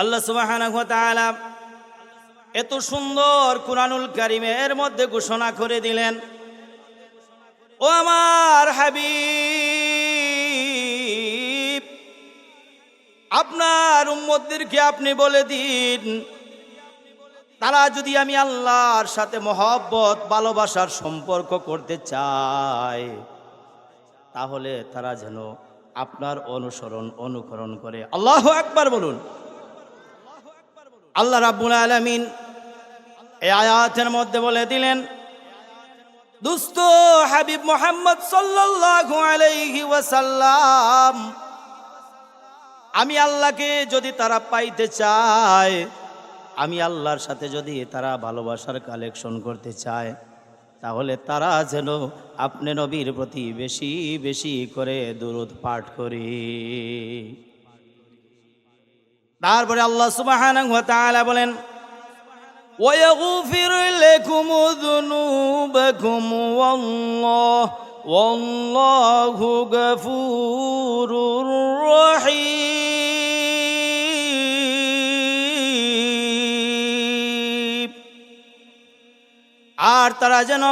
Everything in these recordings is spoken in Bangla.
আল্লাহ সুবাহ এত সুন্দর কুরআনুল কারিমের মধ্যে ঘোষণা করে দিলেন, ও আমার হাবিব, আপনার উম্মতদেরকে আপনি বলে দিন, তারা যদি আমি আল্লাহর সাথে মহব্বত, ভালোবাসার সম্পর্ক করতে চায়, তাহলে তারা যেন আপনার অনুসরণ, অনুকরণ করে। আল্লাহ একবার বলুন। আল্লাহ রাব্বুল আলামিন এই আয়াতের মধ্যে বলে দিলেন দুস্ত হাবিব মোহাম্মদ সাল্লাল্লাহু আলাইহি ওয়াসাল্লাম, আমি আল্লাহকে যদি তারা পাইতে চায়, আমি আল্লাহর সাথে যদি তারা ভালোবাসার কালেকশন করতে চায়, তাহলে তারা যেন আপনি নবীর প্রতি বেশি বেশি করে দুরুদ পাঠ করি। তারপরে আল্লাহ সুবহানাহু ওয়া তাআলা বলেন ويغفر لكم ذنوبكم والله والله غفور رحيم আর তারা যেন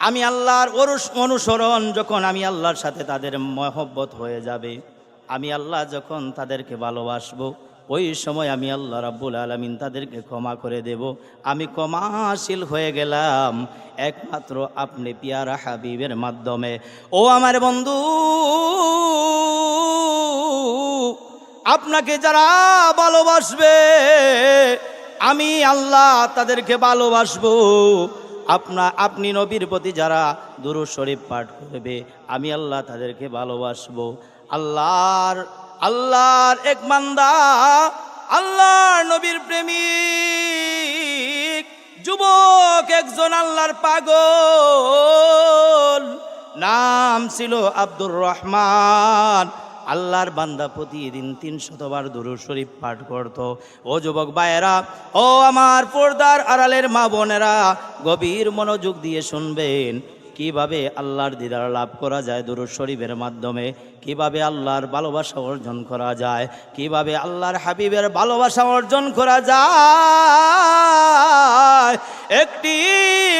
আমি আল্লাহর অনুস- অনুসরণ যখন আমি আল্লাহর সাথে তাদের মহব্বত হয়ে যাবে আমি আল্লাহ যখন তাদেরকে ভালোবাসবো ওই সময় আমি আল্লাহ রাব্বুল আলমিন তাদেরকে ক্ষমা করে দেব। আমি ক্ষমাশীল হয়ে গেলাম। একমাত্র আপনি পিয়ারা হাবিবের মাধ্যমে। ও আমার বন্ধু, আপনাকে যারা ভালোবাসবে, আমি আল্লাহ তাদেরকে ভালোবাসবো। আপনা, আপনি নবীর প্রতি যারা দুরু শরীফ পাঠ করবে, আমি আল্লাহ তাদেরকে ভালোবাসবো। আল্লাহর আল্লাহর এক মান্দা আল্লাহর নবীর প্রেমিক, যুবক একজন আল্লাহর পাগল, নাম ছিল আব্দুর রহমান। আল্লাহর বান্দা প্রতিদিন তিন শতবার দুরু শরীফ পাঠ করত। ও যুবক ভাইয়েরা, ও আমার পর্দার আড়ালের মা বোনেরা, গভীর মনোযোগ দিয়ে শুনবেন। কীভাবে আল্লাহর দিদার লাভ করা যায় দুরুদ শরীফের মাধ্যমে? কীভাবে আল্লাহর ভালোবাসা অর্জন করা যায়? কীভাবে আল্লাহর হাবিবের ভালোবাসা অর্জন করা যায়? একটি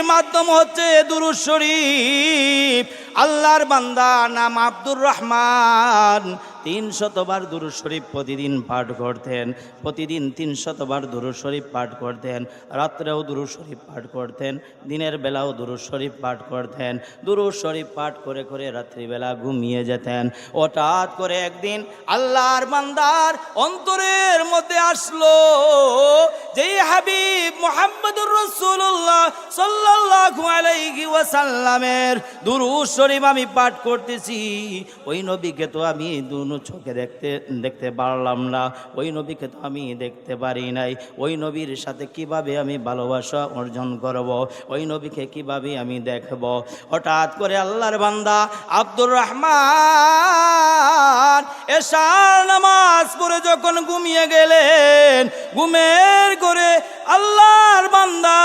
মাধ্যম হচ্ছে দুরুদ শরীফ। আল্লাহর বান্দা, নাম আব্দুর রহমান। তিন শতবার দুরুদ শরীফ প্রতিদিন পাঠ করতেন, প্রতিদিন তিন শতবার দুরুদ শরীফ পাঠ করতেন, রাত্রেও দুরু শরীফ পাঠ করতেন, দিনের বেলাও দুরু শরীফ পাঠ করতেন। দুরুদ শরীফ পাঠ করে করে রাত্রিবেলা ঘুমিয়ে যেতেন। হঠাৎ করে একদিন আল্লাহর বান্দার অন্তরের মধ্যে আসলো যে হাবিব মোহাম্মদুর রসুল্লাহ সাল্লাল্লাহু আলাইহি দুরুদ শরীফ আমি পাঠ করতেছি। ওই নবীকে তো আমি দুনো চোখে দেখতে দেখতে পারলাম না। ওই নবীকে তো আমি দেখতে পারি নাই। ওই নবীর সাথে কীভাবে আমি ভালোবাসা অর্জন করব? ওই নবীকে কীভাবে আমি দেখব? হঠাৎ করে আল্লাহর বান্দা আব্দুর রহমান এশার নামাজ পড়ে যখন ঘুমিয়ে গেলেন, ঘুমের করে আল্লাহর বান্দা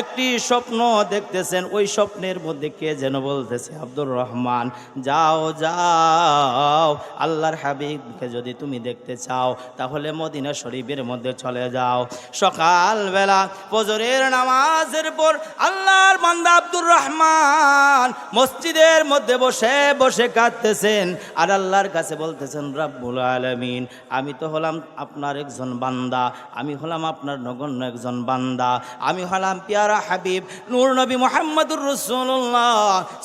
একটি স্বপ্ন দেখতেছেন, ওই স্বপ্নের মধ্যে কে যেন বলতেছে, আব্দুর রহমান, যাও যাও, আল্লাহর হাবিবকে যদি তুমি দেখতে চাও, তাহলে মদিনা শরীফের মধ্যে চলে যাও। সকালবেলা ফজরের নামাজের পর আল্লাহর বান্দা আব্দুর রহমান মসজিদের মধ্যে বসে বসে কাঁদতেছেন। আর আল্লাহর কাছে বলতেছেন, রাব্বুল আলমিন, আমি তো হলাম আপনার একজন বান্দা, আমি হলাম আপনার নগণ্য একজন বান্দা, আমি হলাম পিয়ারা হাবিব, নূর নবী মোহাম্মদুর রসুল্লাহ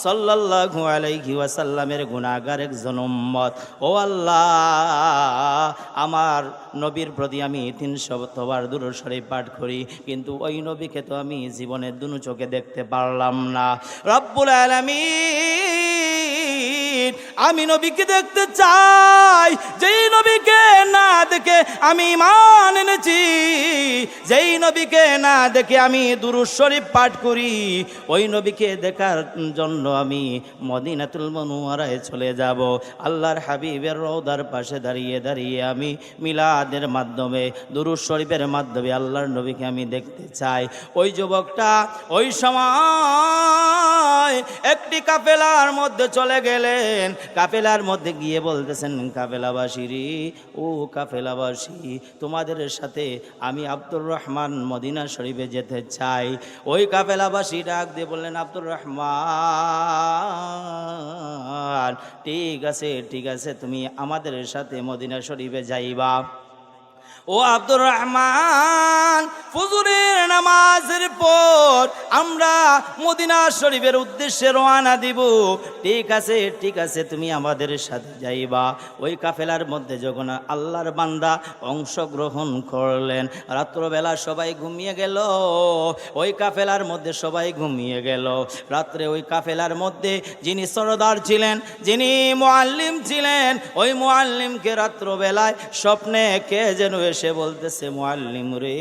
সাল্লাল্লাহু আলাইহি ওয়াসাল্লামের গুনাহগার একজন উম্মত। ও আল্লাহ, আমার নবীর প্রতি আমি তিনশো তোবার দূর শরীফ পাঠ করি, কিন্তু ওই নবীকে তো আমি জীবনের দুনু চোখে দেখতে পারলাম না। রব্বুল আলামিন আমি নবীকে দেখতে চাই, যেই নবীকে না দেখে আমি মান এনেছি, যেই নবীকে না দেখে আমি দুরুদ শরীফ পাঠ করি, ওই নবীকে দেখার জন্য আমি মদিনাতুল মনুয়ারায় চলে যাব। আল্লাহর হাবিবের রৌদার পাশে দাঁড়িয়ে দাঁড়িয়ে আমি মিলাদের মাধ্যমে, দুরুদ শরীফের মাধ্যমে আল্লাহর নবীকে আমি দেখতে চাই। ওই যুবকটা ওই সময় সময় একটি কাফেলার মধ্যে চলে গেলেন। কাফেলার মধ্যে গিয়ে বলতেছেন কাফেলাবাসীরি ও কাফেলাবাসী, তোমাদের সাথে আমি আব্দুর রহমান মদিনা শরীফে যেতে চাই। ওই কাফেলাবাসী ডাক দিয়ে বললেন, আব্দুর রহমান, ঠিক আছে ঠিক আছে, তুমি আমাদের সাথে মদিনা শরীফে যাইবা। ও আব্দুর রহমান, ফজুরের নামাজের পর আমরা মদিনা শরীফের উদ্দেশ্যে রওনা দিব। ঠিক আছে ঠিক আছে, তুমি আমাদের সাথে যাইবা। ওই কাফেলার মধ্যে যখন আল্লাহর বান্দা অংশগ্রহণ করলেন, রাত্রবেলা সবাই ঘুমিয়ে গেল। ওই কাফেলার মধ্যে সবাই ঘুমিয়ে গেল। রাত্রে ওই কাফেলার মধ্যে যিনি সরদার ছিলেন, যিনি মোয়াল্লিম ছিলেন, ওই মোয়াল্লিমকে রাত্রবেলায় স্বপ্নে কে যেন এসে বলতেছে মোয়াল্লিম রে,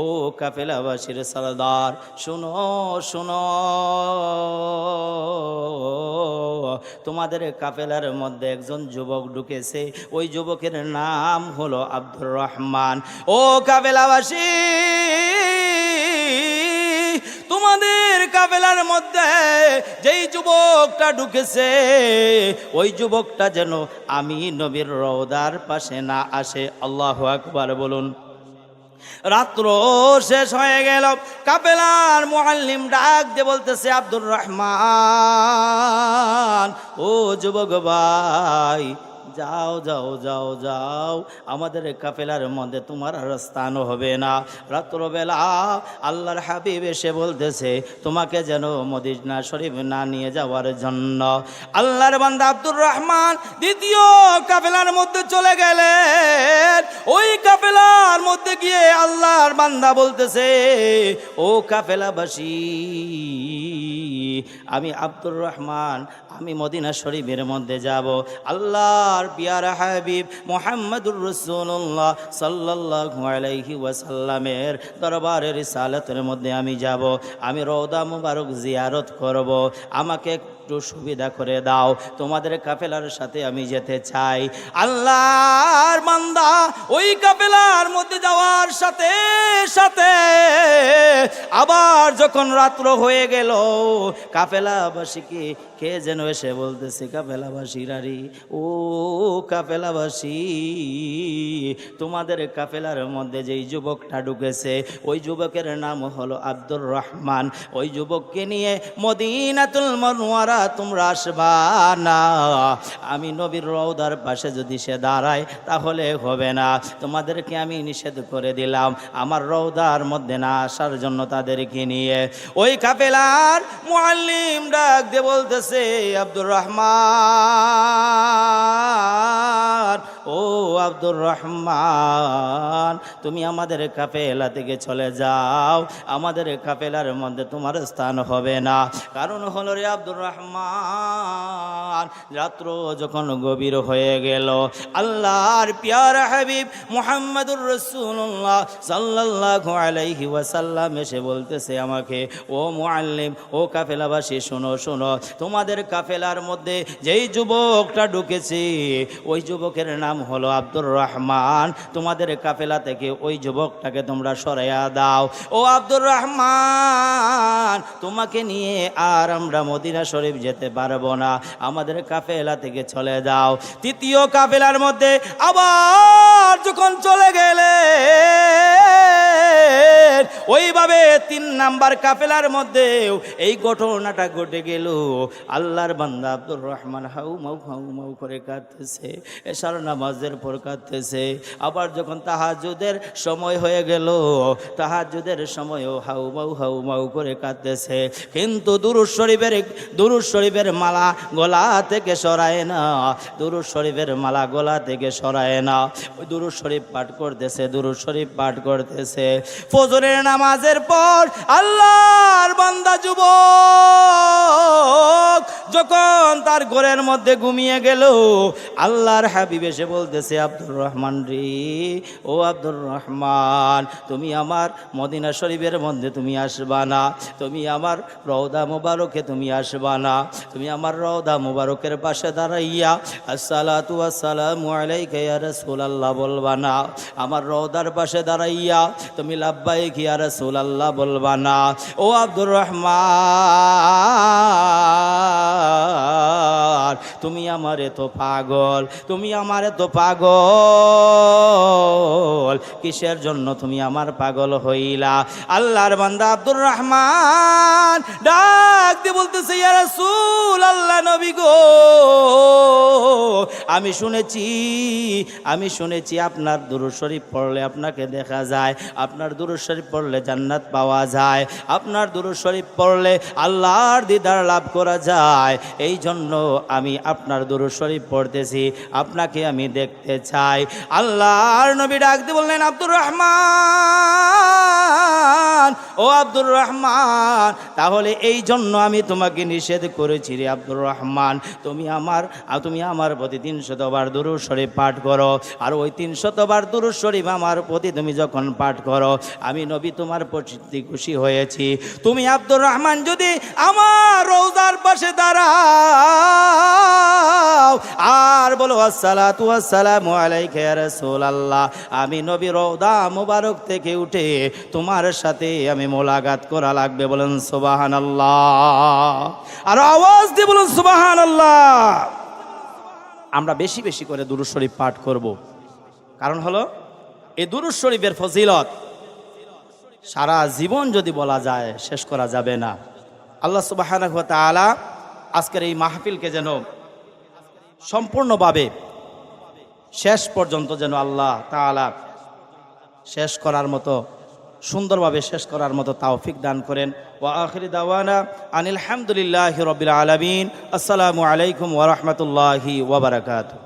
ও কাফেলাবাসীর সরদার, শুনো শুনো। তোমাদের কাফেলার মধ্যে একজন যুবক ঢুকেছে, ওই যুবকের নাম হলো আব্দুর রহমান। ও কাফেলাবাসী কাফেলার মধ্যে যেই যুবকটা ঢুকেছে, ওই যুবকটা যেন আমি নবীর রওদার পাশে না আসে। আল্লাহ আকবার বলুন। রাত্র শেষ হয়ে গেল। কাপেলার মোয়াল্লিম ডাক দিয়ে বলতেছে, আব্দুর রহমান, ও যুবক ভাই যাও যাও যাও যাও। আমাদের কাফেলার মধ্যে তোমার আর স্থান হবে না। রাত্রবেলা আল্লাহর হাবিব এসে বলতেছে, তোমাকে যেন মদিনা শরীফ না নিয়ে যাওয়ার জন্য। আল্লাহর বান্দা আব্দুর রহমান দ্বিতীয় কাফেলার মধ্যে চলে গেলেন। ওই কাফেলার মধ্যে গিয়ে আল্লাহর বান্দা বলতেছে, ও কাফেলাবাসী, আমি আব্দুর রহমান আমি মদিনা শরীফের মধ্যে যাব। আল্লাহর পিয়ারা হাবিব মোহাম্মদুর রসুল্লাহ সাল্লাল্লাহু আলাইহি ওয়াসাল্লামের দরবারের সালাতের মধ্যে আমি যাব। আমি রৌদা মুবারক জিয়ারত করব। আমাকে একটু সুবিধা করে দাও। তোমাদের কাফেলার সাথে আমি যেতে চাই। আল্লাহর মান্দা ওই কাফেলার মধ্যে যাওয়ার সাথে সাথে আবার যখন রাত্র হয়ে গেল, কাফেলাবাসীকে কে যেন এসে বলতেছে কাফেলাবাসীরারি ও কাফেলাবাসী, তোমাদের কাফেলার মধ্যে যেই যুবকটা ঢুকেছে, ওই যুবকের নাম হলো আব্দুর রহমান। ওই যুবককে নিয়ে মদিনাতুল মনোয়ারা তোমরা আসবা না। আমি নবীর রৌদার পাশে যদি সে দাঁড়ায়, তাহলে হবে না। তোমাদেরকে আমি নিষেধ করে দিলাম। আমার রৌদার মধ্যে না আসার জন্য তাদেরকে নিয়ে। ওই কাফেলার মুআল্লিম ডাক দিয়ে বলতেছে, আব্দুর রহমান, ও আব্দুর রহমান, তুমি আমাদের কাফেলা থেকে চলে যাও। আমাদের কাফেলার মধ্যে তোমার স্থান হবে না। কারণ হলো রে আব্দুর রহমান রাত্র যখন গভীর হয়ে গেল, আল্লাহর পিয়ার হাবিব মুহাম্মদুর রসুল্লাহ সাল্লাল্লাহু আলাইহি ওয়াসাল্লাম এসে বলতেছে আমাকে, ও মুআল্লিম, ও কাফেলাবাসী, শোনো শোনো, তোমাদের কাফেলার মধ্যে যেই যুবকটা ঢুকেছে, ওই যুবকের নাম হলো আব্দুর রহমান। তোমাদের কাফেলা থেকে ওই যুবকটাকে তোমরা সরাইয়া দাও। ও আব্দুর রহমান, তোমাকে নিয়ে আর আমরা মদিনা শরীফ যেতে পারব না। আমাদের কাফেলা থেকে চলে যাও। তৃতীয় কাফেলার মধ্যে আবার যখন চলে গেলে ওইভাবে তিন নাম্বার কাফেলার মধ্যেও এই ঘটনাটা ঘটে গেল। আল্লাহর বান্দা আব্দুর রহমান হাউ মাউ হাউ মাউ করে কাঁদতেছে এসার নামাজের পর কাঁদতেছে। আবার যখন তাহাজুদের সময় হয়ে গেল তাহাজুদের সময়ও হাউ মাউ হাউ মাউ করে কাঁদতেছে। কিন্তু দুরুজ শরীফের দুরুজ শরীফের মালা গলা থেকে সরায় না দুরুজ শরীফের মালা গলা থেকে সরায় না। ওই দুরুজ শরীফ পাঠ করতেছে দুরুজ শরীফ পাঠ করতেছে। ফজরের নামাজের পর আল্লাহর বান্দা যুবক যখন তার ঘরের মধ্যে ঘুমিয়ে গেল, আল্লাহর হাবিব এসে বলতেছে, আব্দুর রহমান রে, ও আব্দুর রহমান, তুমি আমার মদিনা শরীফের মধ্যে তুমি আসবা না, তুমি আমার রৌদা মুবারকে তুমি আসবা না, তুমি আমার রৌদা মুবারকের পাশে দাঁড়াইয়া, আসসালাতু আসসালামু আলাইকা ইয়া রাসূলুল্লাহ বলবা না, আমার রৌদার পাশে দাঁড়াইয়া, তুমি লাব্বাইক ইয়া রসুল আল্লাহ বলবা না। ও আব্দুর রহমান। তুমি আমার এত পাগল, তুমি আমার এত পাগল। কিসের জন্য তুমি আমার পাগল হইলা? আল্লাহর বান্দা আব্দুর রহমান ডাক দিয়ে বলতেছে, ইয়া রাসূল আল্লাহ নবী গো, আমি শুনেছি আমি শুনেছি আপনার দুরূদ শরীফ পড়লে আপনাকে দেখা যায়, আপনার দুরূদ শরীফ পড়লে জান্নাত পাওয়া যায়, আপনার দুরূদ শরীফ পড়লে আল্লাহর দিদার লাভ করা যায়। এই জন্য আমি আপনার দুরূদ শরীফ পড়তেছি, আপনাকে আমি দেখতে চাই। আল্লাহর নবী ডাক দিয়ে বললেন, আব্দুর রহমান, ও আব্দুর রহমান, তাহলে এই জন্য আমি তোমাকে নিষেধ করেছি রে আব্দুর রহমান। তুমি আমার তুমি আমার প্রতি তিনশতবার দুরু শরীফ পাঠ করো, আর ওই তিনশতবার দুরু শরীফ আমার প্রতি তুমি যখন পাঠ করো, আমি নবী তোমার প্রতি খুশি হয়েছি। তুমি আব্দুর রহমান, যদি আমার রৌদার পাশে দাঁড়াও আর বলো, আসসালাতু আসসালামু আলাইকা ইয়া রাসূলুল্লাহ। আমি নবী রওদা মুবারক থেকে উঠে তোমার সাথে আমি মোলাকাত করা লাগবে। বলেন, সুবহানাল্লাহ। আর আওয়াজ দিয়ে বলুন, সুবহানাল্লাহ। আমরা বেশি বেশি করে দুরূদ শরীফ পাঠ করব। কারণ হলো এই দুরূদ শরীফের ফজিলত। সারা জীবন যদি বলা যায়, শেষ করা যাবে না। আল্লাহ তাআলা আজকের এই মাহফিলকে যেন সম্পূর্ণভাবে শেষ পর্যন্ত যেন আল্লাহ তালা শেষ করার মতো, সুন্দরভাবে শেষ করার মতো তাওফিক দান করেন। ওয়া দাওয়ানা আনিল হামদুলিল্লাহ রবিল আলমিন। আসসালামু আলাইকুম ওরহমতুল্লাহি ওবরাকাতু